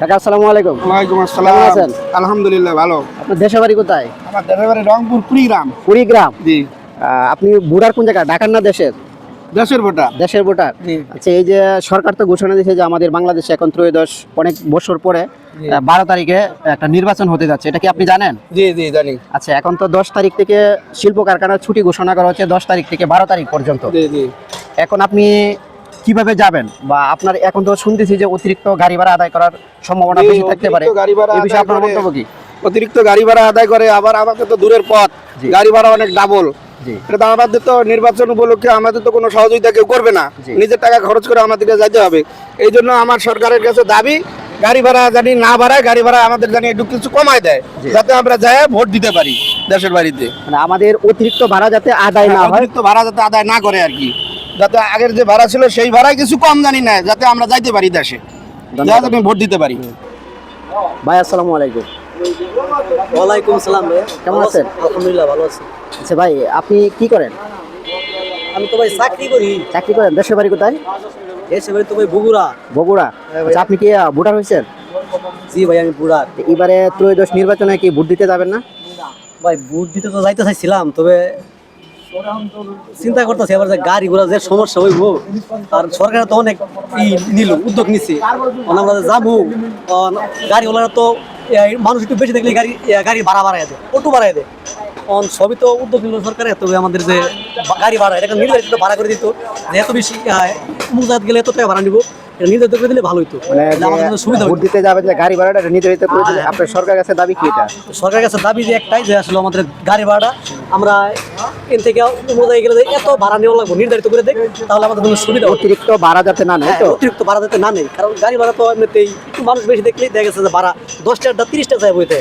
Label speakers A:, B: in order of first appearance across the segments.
A: কাকা আসসালামু আলাইকুম।
B: ওয়ালাইকুম আসসালাম।
A: আছেন?
B: আলহামদুলিল্লাহ ভালো।
A: আপনার দেশের বাড়ি কোথায়?
B: আমার দেশের বাড়ি রংপুর কুড়িগ্রাম।
A: কুড়িগ্রাম?
B: জি।
A: আপনি বুড়ার কোন জায়গা ঢাকার না দেশের?
B: দেশের ভোটার।
A: দেশের ভোটার। আচ্ছা এই যে সরকার তো ঘোষণা দিয়েছে যে আমাদের বাংলাদেশে এখন ত্রয়োদশ অনেক বছর পরে বারো তারিখে একটা নির্বাচন হতে যাচ্ছে। এটা কি আপনি জানেন?
B: জি জি জানি।
A: আচ্ছা এখন তো দশ তারিখ থেকে শিল্প কারখানার ছুটি ঘোষণা করা হচ্ছে দশ তারিখ থেকে বারো তারিখ পর্যন্ত। এখন আপনি কীভাবে যাবেন? বা আপনার এখন তো শুনতেছি যে অতিরিক্ত গাড়ি ভাড়া আদায় করার সম্ভাবনা বেশি থাকতে পারে।
B: অতিরিক্ত গাড়ি ভাড়া
A: এই বিষয়ে
B: আদায়
A: আপনার মন্তব্য কি?
B: অতিরিক্ত গাড়ি ভাড়া আদায় করে আবার আমাকে তো দূরের পথ। গাড়ি ভাড়া অনেক ডাবল এটা আমাদের তো নির্বাচন উপলক্ষে আমাদের তো কোনো সহযোগিতা কেউ করবে না। নিজের টাকা খরচ করে আমাদেরকে যাইতে হবে। এই জন্য আমার সরকারের কাছে দাবি গাড়ি ভাড়া জানি না বাড়ায় গাড়ি ভাড়া আমাদের জানি একটু কিছু কমায় দেয় যাতে আমরা যাই ভোট দিতে পারি দেশের বাড়িতে।
A: মানে আমাদের অতিরিক্ত ভাড়া যাতে আদায় না হয়।
B: অতিরিক্ত ভাড়া যাতে আদায় না করে আর কি। যাতে আগের যে ভাড়া ছিল সেই ভাড়ায় কিছু কম জানি না যাতে আমরা যাইতে পারি দেশে। যাতে আমি ভোট দিতে পারি।
A: ভাই আসসালামু আলাইকুম।
C: ওয়ালাইকুম সালাম
A: কেমন আছেন?
C: আলহামদুলিল্লাহ ভালো আছি।
A: আচ্ছা ভাই আপনি কি করেন?
C: আমি তো ভাই চাকরি করি।
A: চাকরি করেন? দেশের বাড়ি কোথায়?
C: এসে বাড়ি তো ভাই বগুড়া।
A: বগুড়া। আচ্ছা আপনি কি ভোটার হয়েছেন?
C: জি ভাই আমি বুড়া
A: তো এবারে ত্রয়োদশ নির্বাচনে কি ভোট দিতে যাবেন না
C: ভাই ভোট দিতে তো যাইতে চাইছিলাম তবে চিন্তা করতেছি এবার যে গাড়ি ঘোড়া যে সমস্যা হইব, আর সরকার তো অনেক ই নিল, উদ্যোগ নিছে। আমরা যাব গাড়িওয়ালারা তো মানুষ একটু বেশি দেখলে গাড়ি গাড়ি ভাড়া বাড়ায় দেয়, অটো বাড়ায় দেয়। অন, সবই তো উদ্যোগ নিল সরকারে তবে আমাদের যে গাড়ি ভাড়া, এটা নির্ধারিত ভাড়া করে দিত। যে এত বেশি মুজাত গেলে এত টাকা ভাড়া নিব। এটা নির্ধারিত করে দিলে ভালো হইতো
A: মানে
C: আমাদের সুবিধা
A: ভোট দিতে যাবেন যে গাড়ি ভাড়াটা নির্ধারিত করে দিলে আপনার সরকারের কাছে দাবি কি এটা?
C: কাছে দাবি যে একটাই যে আসলে আমাদের গাড়ি ভাড়া আমরা এন থেকে গেলে এত ভাড়া নেওয়া লাগবে নির্ধারিত করে দেয় তাহলে আমাদের সুবিধা
A: অতিরিক্ত ভাড়া যাতে না নেয়
C: হ্যাঁ,
A: তো?
C: অতিরিক্ত ভাড়া যাতে না নেই কারণ গাড়ি ভাড়া তো এমনিতেই একটু মানুষ বেশি দেখলেই দেখা গেছে যে ভাড়া দশ টাকা তিরিশ টাকা যায় বইতে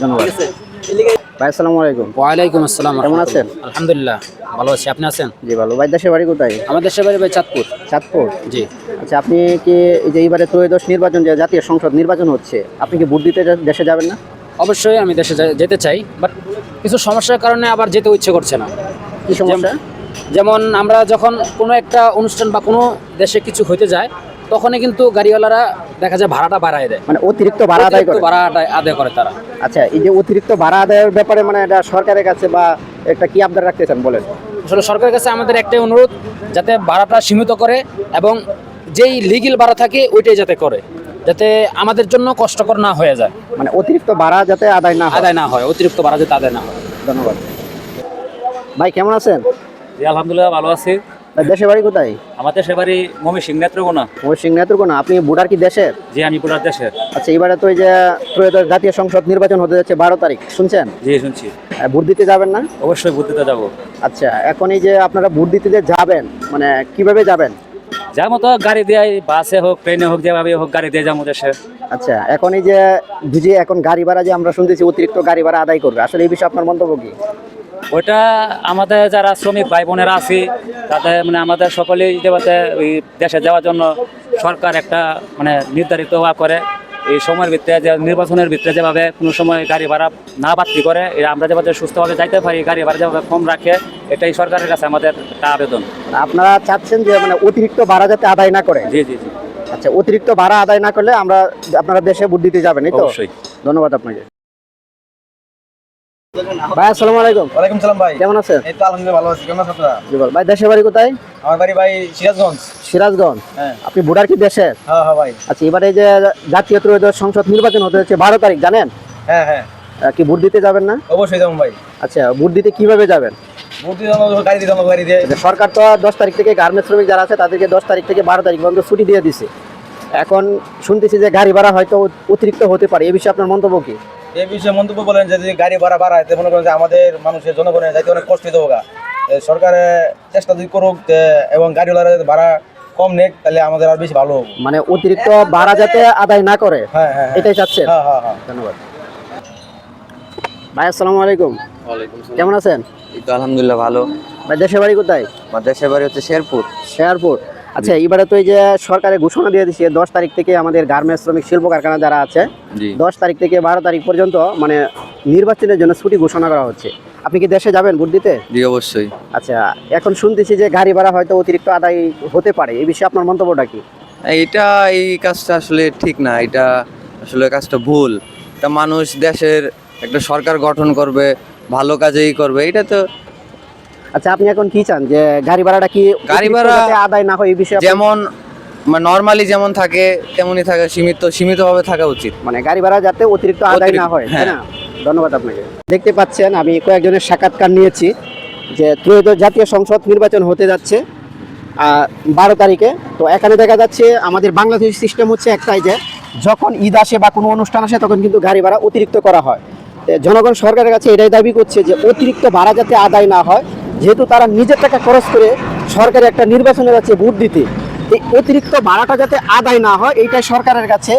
A: ধন্যবাদ।
C: ঠিক আছে?
A: ভাই আসসালামু আলাইকুম।
D: ওয়ালাইকুম আসসালাম
A: কেমন আছেন?
D: আলহামদুলিল্লাহ ভালো আছি। আপনি আছেন?
A: জি ভালো। ভাই দেশের বাড়ি কোথায়?
D: আমার দেশের বাড়ি ভাই চাঁদপুর।
A: চাঁদপুর?
D: জি।
A: আচ্ছা আপনি কি যে এইবারে ত্রয়োদশ নির্বাচন যে জাতীয় সংসদ নির্বাচন হচ্ছে আপনি কি ভোট দিতে দেশে যাবেন না?
D: অবশ্যই আমি দেশে যেতে চাই বাট কিছু সমস্যার কারণে আবার যেতে ইচ্ছে করছে না।
A: কি সমস্যা?
D: যেমন আমরা যখন কোনো একটা অনুষ্ঠান বা কোনো দেশে কিছু হইতে যায় তখনই কিন্তু গাড়িওয়ালারা দেখা যায় ভাড়াটা বাড়ায় দেয়।
A: মানে অতিরিক্ত ভাড়া আদায় করে?
D: আদায় করে তারা।
A: আচ্ছা এই যে অতিরিক্ত ভাড়া আদায়ের ব্যাপারে মানে এটা সরকারের কাছে বা একটা কি আবদার রাখতে চান বলেন?
D: আসলে সরকারের কাছে আমাদের একটাই অনুরোধ যাতে ভাড়াটা সীমিত করে এবং যেই লিগেল ভাড়া থাকে ওইটাই যাতে করে যাতে আমাদের জন্য কষ্টকর না হয়ে যায়।
A: মানে অতিরিক্ত ভাড়া যাতে আদায় না
D: আদায় না হয় অতিরিক্ত ভাড়া যাতে আদায় না হয়।
A: ধন্যবাদ। ভাই কেমন আছেন?
E: জি আলহামদুলিল্লাহ ভালো আছি।
A: দেশের বাড়ি কোথায়?
E: আমাদের সে বাড়ি মমি সিং নেত্রকোনা।
A: ওই সিংনাতুর কোনো আপনি বুড়ার কি দেশের?
E: জি আমি পুরার দেশের।
A: আচ্ছা এবারে তো এই যে ত্রয়োদশ জাতীয় সংসদ নির্বাচন হতে যাচ্ছে বারো তারিখ শুনছেন?
E: জি শুনছি।
A: ভোট দিতে যাবেন না?
E: অবশ্যই বুদ্ধিতে যাব।
A: আচ্ছা এখন এই যে আপনারা ভোট দিতে যে যাবেন মানে কীভাবে যাবেন?
E: যা মতো গাড়ি দিয়ে বাসে হোক ট্রেনে হোক যেভাবে হোক গাড়ি দিয়ে যাব দেশে।
A: আচ্ছা এখন এই যে বুঝি এখন গাড়ি ভাড়া যে আমরা শুনতেছি অতিরিক্ত গাড়ি ভাড়া আদায় করবে। আসলে এই বিষয়ে আপনার মন্তব্য কি?
E: ওইটা আমাদের যারা শ্রমিক ভাই বোনেরা আছি তাদের মানে আমাদের সকলেই যেভাবে ওই দেশে যাওয়ার জন্য সরকার একটা মানে নির্ধারিত হওয়া করে। এই সময়ের ভিতরে যে নির্বাচনের ভিতরে যেভাবে কোনো সময় গাড়ি ভাড়া না বাড়তি করে আমরা যেভাবে সুস্থভাবে যাইতে পারি গাড়ি ভাড়া যেভাবে কম রাখে এটাই সরকারের কাছে আমাদের একটা আবেদন।
A: আপনারা চাচ্ছেন যে মানে অতিরিক্ত ভাড়া যাতে আদায় না করে?
E: জি জি জি।
A: আচ্ছা অতিরিক্ত ভাড়া আদায় না করলে আমরা আপনারা দেশে ভোট দিতে যাবেন এই তো?
E: অবশ্যই।
A: ধন্যবাদ আপনাকে। ভাই আসসালামু আলাইকুম।
F: ওয়ালাইকুম সালাম ভাই।
A: কেমন আছেন?
F: এই তো আলহামদুলিল্লাহ ভালো আছি। কেমন আছেন আপনারা?
A: জি বল। ভাই দেশের বাড়ি কোথায়?
F: আমার বাড়ি ভাই সিরাজগঞ্জ।
A: সিরাজগঞ্জ।
F: হ্যাঁ।
A: আপনি ভোটার কি দেশের?
F: হ্যাঁ হ্যাঁ ভাই।
A: আচ্ছা এবারে এই যে জাতীয় ত্রয়োদশ সংসদ নির্বাচন হতে যাচ্ছে বারো তারিখ জানেন?
F: হ্যাঁ হ্যাঁ।
A: কি ভোট দিতে যাবেন না?
F: অবশ্যই যাব ভাই।
A: আচ্ছা ভোট দিতে কীভাবে যাবেন?
F: দিয়ে।
A: সরকার তো দশ তারিখ থেকে গার্মেন্টস শ্রমিক যারা আছে তাদেরকে দশ তারিখ থেকে বারো তারিখ পর্যন্ত ছুটি দিয়ে দিছে। এখন শুনতেছি যে গাড়ি ভাড়া হয়তো অতিরিক্ত হতে পারে। এই বিষয়ে আপনার মন্তব্য কি?
F: এই বিষয়ে মন্তব্য বলেন যে যদি গাড়ি ভাড়া বাড়ায় তো মনে করেন যে আমাদের মানুষের জনগণের যাইতে অনেক কষ্ট হোক সরকারে চেষ্টা যদি করুক এবং গাড়িওয়ালারা ভাড়া কম নেক তাহলে আমাদের আর বেশি ভালো হবে।
A: মানে অতিরিক্ত ভাড়া যাতে আদায় না করে
F: হ্যাঁ হ্যাঁ হ্যাঁ।
A: এটাই চাচ্ছেন?
F: হ্যাঁ হ্যাঁ হ্যাঁ।
A: ধন্যবাদ। ভাই আসসালামু আলাইকুম। কেমন আছেন?
G: আলহামদুলিল্লাহ ভালো।
A: ভাই দেশের বাড়ি কোথায়?
G: আমার দেশের বাড়ি হচ্ছে শেরপুর।
A: শেয়ারপুর আচ্ছা এবারে তো এই যে সরকারের ঘোষণা দিয়ে দিচ্ছে দশ তারিখ থেকে আমাদের গার্মেন্টস শ্রমিক শিল্প কারখানা যারা আছে দশ তারিখ থেকে বারো তারিখ পর্যন্ত মানে নির্বাচনের জন্য ছুটি ঘোষণা করা হচ্ছে। আপনি কি দেশে যাবেন ভোট দিতে?
G: জি অবশ্যই।
A: আচ্ছা এখন শুনতেছি যে গাড়ি ভাড়া হয়তো অতিরিক্ত আদায় হতে পারে এই বিষয়ে আপনার মন্তব্যটা কি?
G: এটা এই কাজটা আসলে ঠিক না এটা আসলে কাজটা ভুল। তা মানুষ দেশের একটা সরকার গঠন করবে ভালো কাজেই করবে এটা তো
A: আচ্ছা আপনি এখন কি চান? যে গাড়ি ভাড়াটা কি
G: গাড়ি ভাড়া
A: আদায় না হয় এই বিষয়ে
G: যেমন নর্মালি যেমন থাকে তেমনই থাকা সীমিত সীমিতভাবে থাকা উচিত।
A: মানে গাড়ি ভাড়া যাতে অতিরিক্ত আদায় না হয়
G: হ্যাঁ।
A: ধন্যবাদ আপনাকে। দেখতে পাচ্ছেন আমি কয়েকজনের সাক্ষাৎকার নিয়েছি যে ত্রয়োদশ জাতীয় সংসদ নির্বাচন হতে যাচ্ছে বারো তারিখে। তো এখানে দেখা যাচ্ছে আমাদের বাংলাদেশ সিস্টেম হচ্ছে একটাই যে যখন ঈদ আসে বা কোনো অনুষ্ঠান আসে তখন কিন্তু গাড়ি ভাড়া অতিরিক্ত করা হয়। জনগণ সরকারের কাছে এটাই দাবি করছে যে অতিরিক্ত ভাড়া যাতে আদায় না হয় যেহেতু তারা নিজের টাকা খরচ করে সরকারের একটা নির্বাচনে যাচ্ছে ভোট দিতে এই অতিরিক্ত ভাড়াটা যাতে আদায় না হয় এইটাই সরকারের কাছে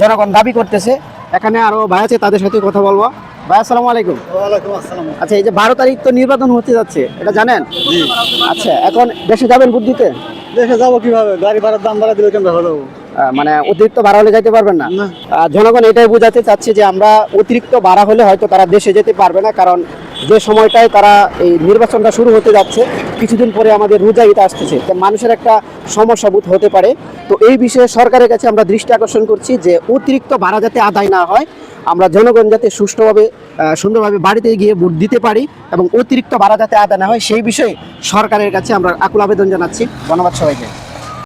A: জনগণ দাবি করতেছে। এখানে আরও ভাই আছে তাদের সাথে কথা বলব। ভাই আসসালামু আলাইকুম। আচ্ছা এই যে বারো তারিখ তো নির্বাচন হতে যাচ্ছে এটা জানেন? আচ্ছা এখন দেশে যাবেন ভোট দিতে?
C: দেশে যাব কীভাবে? গাড়ি ভাড়ার দাম বাড়া দিলে কেন ভালো?
A: মানে অতিরিক্ত ভাড়া হলে যাইতে পারবেন না। জনগণ এটাই বোঝাতে চাচ্ছে যে আমরা অতিরিক্ত ভাড়া হলে হয়তো তারা দেশে যেতে পারবে না কারণ যে সময়টায় তারা এই নির্বাচনটা শুরু হতে যাচ্ছে কিছুদিন পরে আমাদের রোজা ঈদ আসতেছে। তো মানুষের একটা সমস্যা বোধ হতে পারে। তো এই বিষয়ে সরকারের কাছে আমরা দৃষ্টি আকর্ষণ করছি যে অতিরিক্ত ভাড়া যাতে আদায় না হয় আমরা জনগণ যাতে সুষ্ঠুভাবে সুন্দরভাবে বাড়িতে গিয়ে ভোট দিতে পারি এবং অতিরিক্ত ভাড়া যাতে আদায় না হয় সেই বিষয়ে সরকারের কাছে আমরা আকুল আবেদন জানাচ্ছি। ধন্যবাদ সবাইকে।